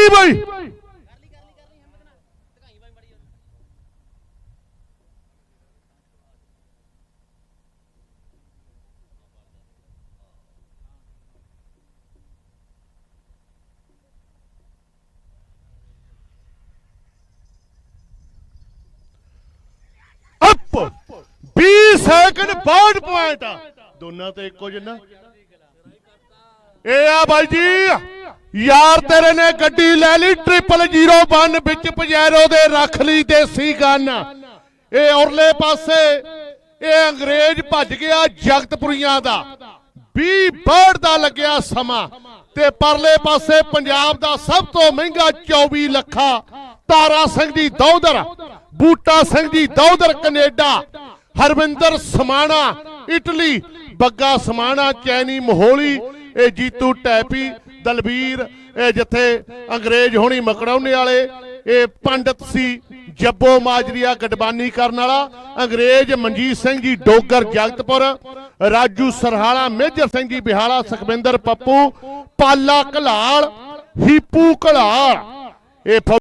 ਗਈ ਬਈ। Up. 20 second 62 point ਦੋਨਾਂ ਤੇ ਇੱਕੋ ਜਿੰਨਾ। ਇਹ ਆ ਬਾਈ ਜੀ। ਯਾਰ ਤੇਰੇ ਨੇ ਗੱਡੀ ਲੈ ਲਈ ਟ੍ਰਿਪਲ 01 ਵਿੱਚ ਪਜੈਰੋ ਦੇ ਰੱਖ ਲਈ ਦੇਸੀ ਗਨ ਇਹ ਔਰਲੇ ਪਾਸੇ, ਇਹ ਅੰਗਰੇਜ਼ ਭੱਜ ਗਿਆ ਜਗਤਪੁਰੀਆਂ ਦਾ। 20 ਬਰਡ ਦਾ ਲੱਗਿਆ ਸਮਾਂ ਤੇ ਪਰਲੇ ਪਾਸੇ ਪੰਜਾਬ ਦਾ ਸਭ ਤੋਂ ਮਹਿੰਗਾ 24 ਲੱਖਾ ਤਾਰਾ ਸਿੰਘ ਦੀ ਦੌਦਰ, ਬੂਟਾ ਸਿੰਘ ਦੀ ਦੌਦਰ, ਕੈਨੇਡਾ, ਹਰਵਿੰਦਰ ਸਮਾਣਾ, ਇਟਲੀ, ਬੱਗਾ ਸਮਾਣਾ, ਚੈਨੀ ਮਹੋਲੀ, ਇਹ ਜੀਤੂ ਟੈਪੀ ਦਲਬੀਰ, ਇਹ ਜਿੱਥੇ ਅੰਗਰੇਜ਼ ਹੋਣੀ ਮਕੜਾਉਣੇ ਵਾਲੇ, ਇਹ ਪੰਡਤ ਸੀ ਜੱਬੋ ਮਾਜਰੀਆ ਗਡਬਾਨੀ ਕਰਨ ਵਾਲਾ, ਅੰਗਰੇਜ਼ ਮਨਜੀਤ ਸਿੰਘ ਜੀ ਡੋਗਰ ਜਗਤਪੁਰ, ਰਾਜੂ ਸਰਹਾਲਾ, ਮੇਜਰ ਸਿੰਘ ਜੀ ਬਿਹਾਲਾ, ਸੁਖਵਿੰਦਰ ਪੱਪੂ, ਪਾਲਾ ਘਲਾਲ, ਹੀਪੂ ਘਲਾਲ, ਇਹ